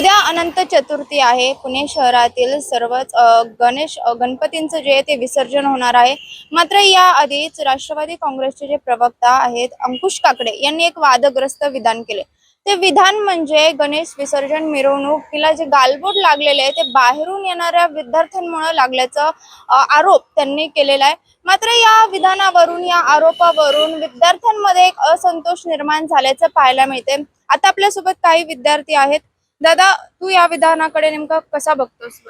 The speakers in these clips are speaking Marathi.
उद्या अनंत चतुर्थी आहे. पुणे शहरातील सर्वच गणेश गणपतींचं जे आहे ते विसर्जन होणार आहे. मात्र याआधीच राष्ट्रवादी काँग्रेसचे जे प्रवक्ता आहेत अंकुश काकडे यांनी एक वादग्रस्त विधान केले. ते विधान म्हणजे गणेश विसर्जन मिरवणुकीला जे गालबोट लागलेले आहे ते बाहेरून येणाऱ्या विद्यार्थ्यांमुळे लागल्याचा आरोप त्यांनी केलेला आहे. मात्र या विधानावरून या आरोपावरून विद्यार्थ्यांमध्ये एक असंतोष निर्माण झाल्याचं पाहायला मिळते आता आपल्यासोबत काही विद्यार्थी आहेत. दादा तू या विधानाकडे नेमका कसा बघतोस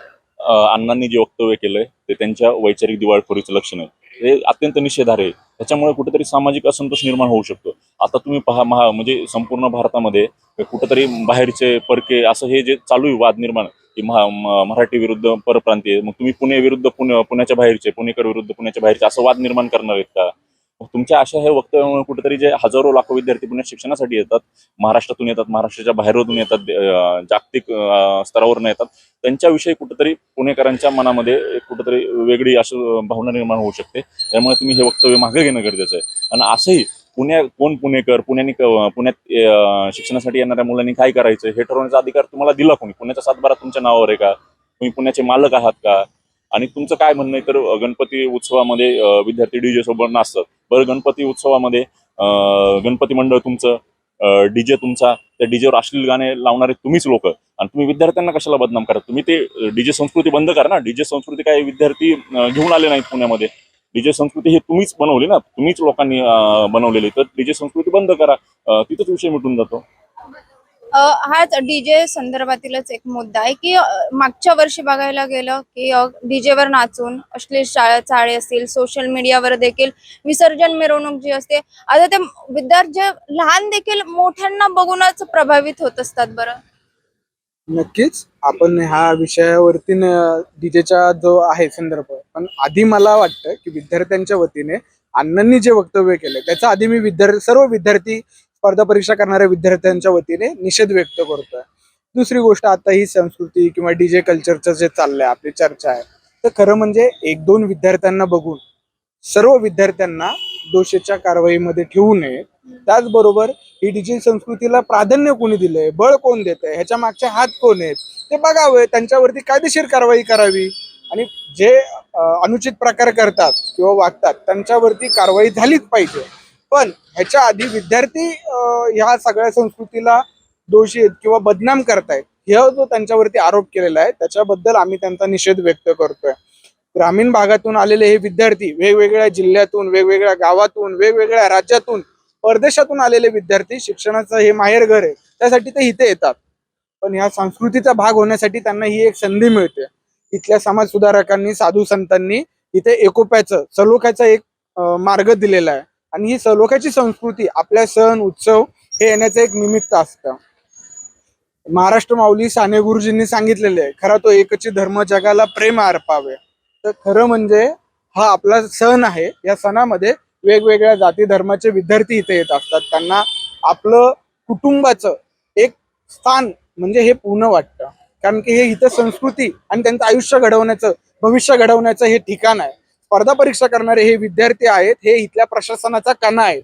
अण्णांनी जे वक्तव्य केलंय ते त्यांच्या वैचारिक दिवाळखोरीचं लक्षण आहे. हे अत्यंत निषेधार्ह आहे. त्याच्यामुळे कुठेतरी सामाजिक असंतोष निर्माण होऊ शकतो. आता तुम्ही पहा महा म्हणजे संपूर्ण भारतामध्ये कुठेतरी बाहेरचे परके असं हे जे चालू आहे वाद निर्माण की महा मराठी विरुद्ध परप्रांतीय मग तुम्ही पुणे विरुद्ध पुणे पुण्याच्या बाहेरचे पुणेकर विरुद्ध पुण्याच्या बाहेरचे असं वाद निर्माण करणार आहेत का? तुमच्या अशा हे वक्तव्यामुळे कुठेतरी जे हजारो लाखो विद्यार्थी पुण्यात शिक्षणासाठी येतात महाराष्ट्रातून येतात महाराष्ट्राच्या बाहेरून येतात जागतिक स्तरावरून येतात त्यांच्याविषयी कुठेतरी पुणेकरांच्या मनामध्ये कुठेतरी वेगळी अशी भावना निर्माण होऊ शकते. त्यामुळे तुम्ही हे वक्तव्य मागे घेणं गरजेचं आहे. आणि असंही पुण्या कोण पुणेकर पुण्याने पुण्यात शिक्षणासाठी येणाऱ्या मुलांनी काय करायचं हे ठरवण्याचा अधिकार तुम्हाला दिला कोणी? पुण्याचा सातबारा तुमच्या नावावर आहे का? तुम्ही पुण्याचे मालक आहात का? आणि तुमचं काय म्हणणं आहे? तर गणपती उत्सवामध्ये विद्यार्थी डीजे सोबत नाचतात. बरं गणपती उत्सवामध्ये गणपती मंडळ तुमचं डीजे तुमचा त्या डीजेवर अश्लील गाणे लावणारे तुम्हीच लोक. आणि तुम्ही विद्यार्थ्यांना कशाला बदनाम करा तुम्ही ते डीजे संस्कृती बंद करा ना. डीजे संस्कृती काही विद्यार्थी घेऊन आले नाहीत पुण्यामध्ये. डीजे संस्कृती हे तुम्हीच बनवली ना. तुम्हीच लोकांनी बनवलेली. तर डीजे संस्कृती बंद करा. तिथंच विषय मिटून जातो. हाच डीजे संदर्भातीलच एक मुद्दा आहे की मागच्या वर्षी बघायला गेलं की डीजेवर नाचून अश्लील शाळा चाळे असतील सोशल मीडियावर देखील विसर्जन मिरवणूक जी असते आता ते विद्यार्थी लहान देखील मोठ्यांना बघूनच प्रभावित होत असतात बरं. नक्कीच. आपण ह्या विषयावरती डीजेचा जो आहे संदर्भ पण आधी मला वाटतं की विद्यार्थ्यांच्या वतीने अण्णांनी जे वक्तव्य केले त्याचा आधी मी विद्यार्थी सर्व विद्यार्थी स्पर्धा परीक्षा करणाऱ्या विद्यार्थ्यांच्या वतीने निषेध व्यक्त करतोय. दुसरी गोष्ट आता ही संस्कृती किंवा डीजे कल्चरचं जे चाललंय आपली चर्चा आहे तर खरं म्हणजे एक दोन विद्यार्थ्यांना बघून सर्व विद्यार्थ्यांना दोषीच्या कारवाईमध्ये ठेवू नये. त्याचबरोबर ही डीजे संस्कृतीला प्राधान्य कोणी दिलंय? बळ कोण देत आहे ह्याच्या मागचे हात कोण आहेत? ते बघावे त्यांच्यावरती कायदेशीर कारवाई करावी. आणि जे अनुचित प्रकार करतात किंवा वागतात त्यांच्यावरती कारवाई झालीच पाहिजे. पण ह्याच्या आधी विद्यार्थी ह्या सगळ्या संस्कृतीला दोषी आहेत किंवा बदनाम करतायत ह्या जो त्यांच्यावरती आरोप केलेला आहे त्याच्याबद्दल आम्ही त्यांचा निषेध व्यक्त करतोय. ग्रामीण भागातून आलेले हे विद्यार्थी वेगवेगळ्या जिल्ह्यातून वेगवेगळ्या गावातून वेगवेगळ्या राज्यातून परदेशातून आलेले विद्यार्थी शिक्षणाचं हे माहेरघर आहे त्यासाठी ते इथे येतात. पण ह्या संस्कृतीचा भाग होण्यासाठी त्यांना ही एक संधी मिळते. इथल्या समाज सुधारकांनी साधू संतांनी इथे एकोप्याचं सलोख्याचा एक मार्ग दिलेला आहे. आणि ही सलोख्याची संस्कृती आपल्या सण उत्सव हे येण्याचं एक निमित्त असतं. महाराष्ट्र माऊली साने गुरुजींनी सांगितलेले आहे खरा तो एकची धर्म जगाला प्रेम अर्पावे. तर खरं म्हणजे हा आपला सण आहे या सणामध्ये वेगवेगळ्या जाती धर्माचे विद्यार्थी इथे येत असतात. त्यांना आपलं कुटुंबाचं एक स्थान म्हणजे हे पूर्ण वाटतं. कारण की हे इथं संस्कृती आणि त्यांचं आयुष्य घडवण्याचं भविष्य घडवण्याचं हे ठिकाण आहे. स्पर्धा परीक्षा करणारे हे विद्यार्थी आहेत हे इथल्या प्रशासनाचा कणा आहे.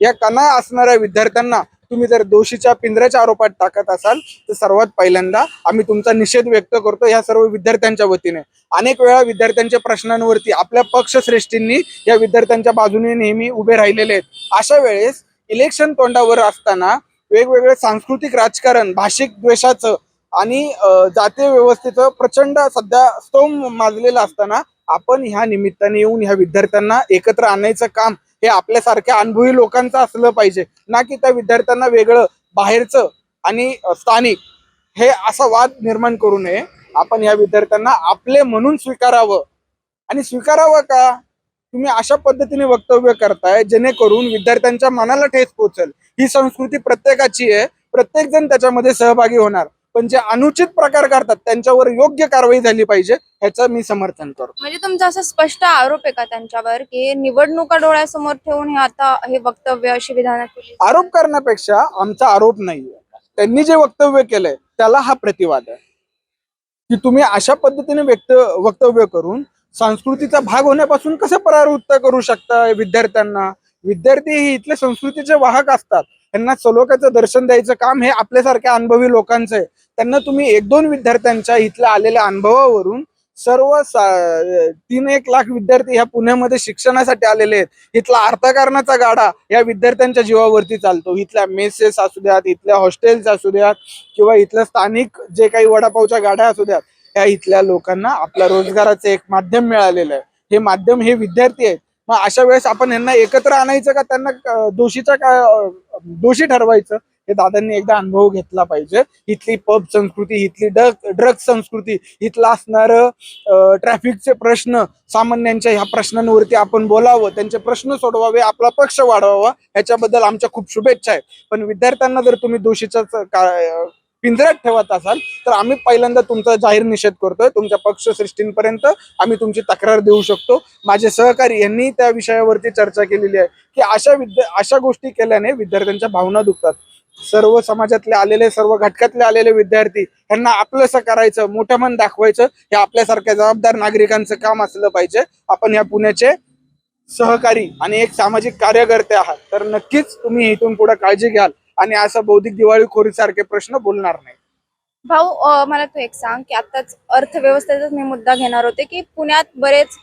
या कणा असणाऱ्या विद्यार्थ्यांना तुम्ही जर दोषीच्या पिंजऱ्याच्या आरोपात टाकत असाल तर सर्वात पहिल्यांदा आम्ही तुमचा निषेध व्यक्त करतो या सर्व विद्यार्थ्यांच्या वतीने. अनेक वेळा विद्यार्थ्यांच्या प्रश्नांवरती आपल्या पक्षश्रेष्ठींनी या विद्यार्थ्यांच्या बाजूने नेहमी उभे राहिलेले आहेत. अशा वेळेस इलेक्शन तोंडावर असताना वेगवेगळे सांस्कृतिक राजकारण भाषिक द्वेषाचं आणि जातीय व्यवस्थेचं प्रचंड सध्या स्तोम माजलेलं असताना आपण ह्या निमित्ताने येऊन ह्या विद्यार्थ्यांना एकत्र आणायचं काम हे आपल्यासारख्या अनुभवी लोकांचं असलं पाहिजे. ना की त्या विद्यार्थ्यांना वेगळं बाहेरचं आणि स्थानिक हे असा वाद निर्माण करू नये. आपण या विद्यार्थ्यांना आपले म्हणून स्वीकारावं. आणि स्वीकारावं का? तुम्ही अशा पद्धतीने वक्तव्य करताय जेणेकरून विद्यार्थ्यांच्या मनाला ठेच पोचल ही संस्कृती प्रत्येकाची आहे. प्रत्येक जण त्याच्यामध्ये सहभागी होणार. पण जे अनुचित प्रकार करतात त्यांच्यावर योग्य कारवाई झाली पाहिजे ह्याचं मी समर्थन करतो. म्हणजे तुमचा असा स्पष्ट आरोप आहे का त्यांच्यावर की निवडणुका डोळ्यासमोर ठेवून हे आता हे वक्तव्य अशी विधानं आरोप करण्यापेक्षा आमचा आरोप नाहीये. त्यांनी जे वक्तव्य केलंय त्याला हा प्रतिवाद आहे. की तुम्ही अशा पद्धतीने व्यक्त वक्तव्य करून संस्कृतीचा भाग होण्यापासून कसं परावृत्त करू शकता विद्यार्थ्यांना? विद्यार्थी हे इथले संस्कृतीचे वाहक असतात. त्यांना सलोख्याचं दर्शन द्यायचं काम हे आपल्यासारख्या अनुभवी लोकांचं आहे. त्यांना तुम्ही एक दोन विद्यार्थ्यांच्या इथल्या आलेल्या अनुभवावरून सर्व तीन एक लाख विद्यार्थी ह्या पुण्यामध्ये शिक्षणासाठी आलेले आहेत. इथला अर्थकारणाचा गाडा या विद्यार्थ्यांच्या जीवावरती चालतो. इथल्या मेसेस असू द्यात इथल्या हॉस्टेल्स असू द्यात किंवा इथल्या स्थानिक जे काही वडापावच्या गाड्या असू द्यात ह्या इथल्या लोकांना आपल्या रोजगाराचं एक माध्यम मिळालेलं आहे. हे माध्यम हे विद्यार्थी आहेत. मग अशा वेळेस आपण यांना एकत्र आणायचं का? त्यांना दोषीचा का दोषी ठरवायचं? हे दादांनी एकदा अनुभव घेतला पाहिजे. इथली पब संस्कृती इथली ड्रग ड्रग संस्कृती इथला असणार ट्रॅफिकचे प्रश्न सामान्यांच्या ह्या प्रश्नांवरती आपण बोलावं त्यांचे प्रश्न सोडवावे आपला पक्ष वाढवावा ह्याच्याबद्दल आमच्या खूप शुभेच्छा आहेत. पण विद्यार्थ्यांना जर तुम्ही दोषीचाच पिंजऱ्यात ठेवत असाल तर आम्ही पहिल्यांदा तुमचा जाहीर निषेध करतोय. तुमच्या पक्षश्रेष्ठींपर्यंत आम्ही तुमची तक्रार देऊ शकतो. माझे सहकारी यांनी त्या विषयावरती चर्चा केलेली आहे की अशा विद्या अशा गोष्टी केल्याने विद्यार्थ्यांच्या भावना दुखतात. सर्व समाजातले आलेले सर्व घटकातले आलेले विद्यार्थी यांना आपलंसं करायचं मोठं मन दाखवायचं हे आपल्यासारख्या जबाबदार नागरिकांचं काम असलं पाहिजे. आपण या पुण्याचे सहकारी आणि एक सामाजिक कार्यकर्ते आहात. तर नक्कीच तुम्ही इथून पुढे काळजी घ्याल. आणि असं बौद्धिक दिवाळीखोरी सारखे प्रश्न बोलणार नाही. भाऊ मला तू एक सांग की आताच अर्थव्यवस्थेचाच मी मुद्दा घेणार होते की पुण्यात बरेच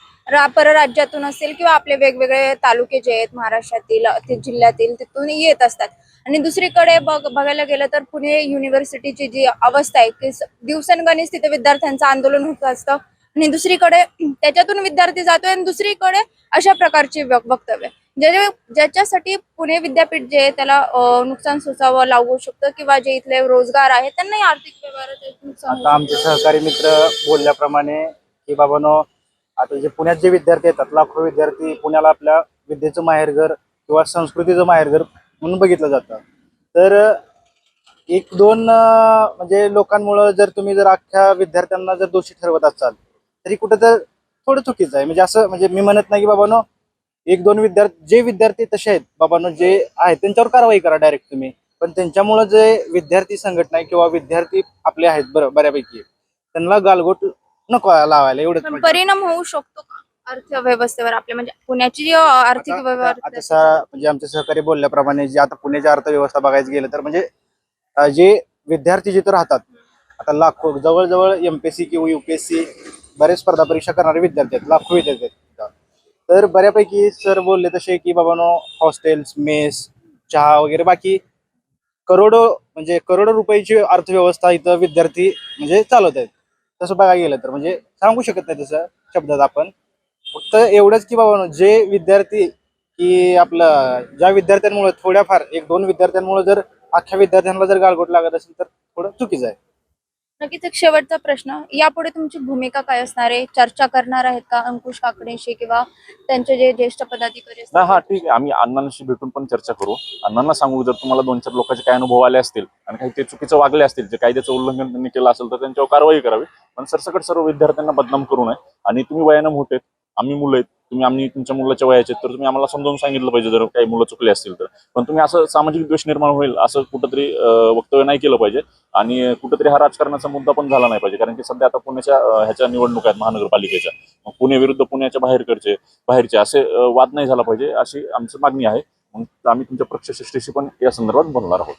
परराज्यातून असेल किंवा आपले वेगवेगळे तालुके जे आहेत महाराष्ट्रातील जिल्ह्यातील तिथून येत असतात. आणि दुसरीकडे बघ बघायला गेलं तर पुणे युनिव्हर्सिटीची जी अवस्था आहे की दिवसांगणीच तिथे विद्यार्थ्यांचं आंदोलन होत असतं. आणि दुसरीकडे त्याच्यातून विद्यार्थी जातोय आणि दुसरीकडे अशा प्रकारची वक्तव्य ज्याच्या ज्याच्यासाठी पुणे विद्यापीठ जे आहे त्याला नुकसान सोसावं लागू शकतं किंवा जे इथले रोजगार आहेत त्यांनाही आर्थिक व्यवहारात नुकसान होऊ आता आमचे सहकारी मित्र बोलल्याप्रमाणे की बाबानो आता जे पुण्यात जे विद्यार्थी येतात लाखो विद्यार्थी पुण्याला आपल्या विद्येचं माहेरघर किंवा संस्कृतीचं माहेरघर म्हणून बघितलं जातं. तर एक दोन म्हणजे लोकांमुळं जर तुम्ही जर अख्ख्या विद्यार्थ्यांना जर दोषी ठरवत असाल तरी कुठं तर थोडं चुकीचं आहे. म्हणजे असं म्हणजे मी म्हणत नाही की बाबानो एक दोन विद्यार्थी जे विद्यार्थी तसे आहेत बाबांनो जे आहेत त्यांच्यावर कारवाई करा डायरेक्ट तुम्ही पण त्यांच्यामुळं जे विद्यार्थी संघटना किंवा विद्यार्थी आपले आहेत बरं बऱ्यापैकी त्यांना गालगोट नको लावायला एवढंच पण म्हणजे. परिणाम होऊ शकतो का अर्थव्यवस्थेवर आपल्या म्हणजे पुण्याची जी आर्थिक सा- म्हणजे आमचे सहकारी बोलल्याप्रमाणे जे आता पुण्याची अर्थव्यवस्था बघायचं गेलं तर म्हणजे जे विद्यार्थी जिथं राहतात आता लाखो जवळजवळ एमपीएससी किंवा युपीएससी बरेच स्पर्धा परीक्षा करणारे विद्यार्थी आहेत लाखो विद्यार्थी आहेत. तर बऱ्यापैकी सर बोलले तसे की बाबानो हॉस्टेल्स मेस चहा वगैरे बाकी करोडो म्हणजे करोडो रुपयाची अर्थव्यवस्था इथं विद्यार्थी म्हणजे चालवत आहेत. तसं बघायला गेलं तर म्हणजे सांगू शकत नाही तसं शब्दात आपण. फक्त एवढंच की बाबा जे विद्यार्थी की आपलं ज्या विद्यार्थ्यांमुळे थोड्याफार एक दोन विद्यार्थ्यांमुळे जर अख्ख्या विद्यार्थ्यांना जर गालगोट लागत असेल तर थोडं चुकीचं आहे. नक्कीच एक शेवटचा प्रश्न. यापुढे तुमची भूमिका काय असणार आहे? चर्चा करणार आहेत का अंकुश काकडेशी किंवा त्यांचे जे ज्येष्ठ पदाधिकारी ना हा ठीक आहे. आम्ही अण्णांशी भेटून पण चर्चा करू. अण्णांना सांगू जर तुम्हाला दोन चार लोकांचे काय अनुभव आले असतील आणि काही ते चुकीचं वागले असतील जे कायद्याचं उल्लंघन त्यांनी केलं असेल तर त्यांच्यावर कारवाई करावी. पण सरसकट सर्व विद्यार्थ्यांना बदनाम करू नये. आणि तुम्ही वयानं मोठे आहेत, आम्ही मुलं आहेत तुम्ही आम्ही तुमच्या मुलाच्या वयाचे तर तुम्ही आम्हाला समजावून सांगितलं पाहिजे जर काही मुलं चुकले असतील तर. पण तुम्ही असं सामाजिक द्वेष निर्माण होईल असं कुठंतरी वक्तव्य नाही केलं पाहिजे. आणि कुठंतरी हा राजकारणाचा मुद्दा पण झाला नाही पाहिजे कारण की सध्या आता पुण्याच्या ह्याच्या निवडणूक आहेत महानगरपालिकेच्या. पुणे विरुद्ध पुण्याच्या बाहेरकडचे बाहेरचे असे वाद नाही झाला पाहिजे अशी आमची मागणी आहे. मग आम्ही तुमच्या पक्षश्रेष्ठीशी पण या संदर्भात बोलणार आहोत.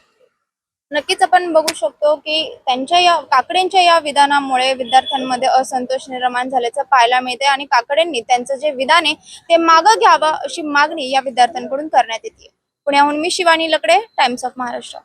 नक्कीच आपण बघू शकतो की त्यांच्या या काकडेंच्या या विधानामुळे विद्यार्थ्यांमध्ये असंतोष निर्माण झाल्याचं पाहायला मिळते आणि काकडेंनी त्यांचं जे विधान आहे ते मागं घ्यावं अशी मागणी या विद्यार्थ्यांकडून करण्यात येते पुण्याहून मी शिवानी लकडे टाइम्स ऑफ महाराष्ट्र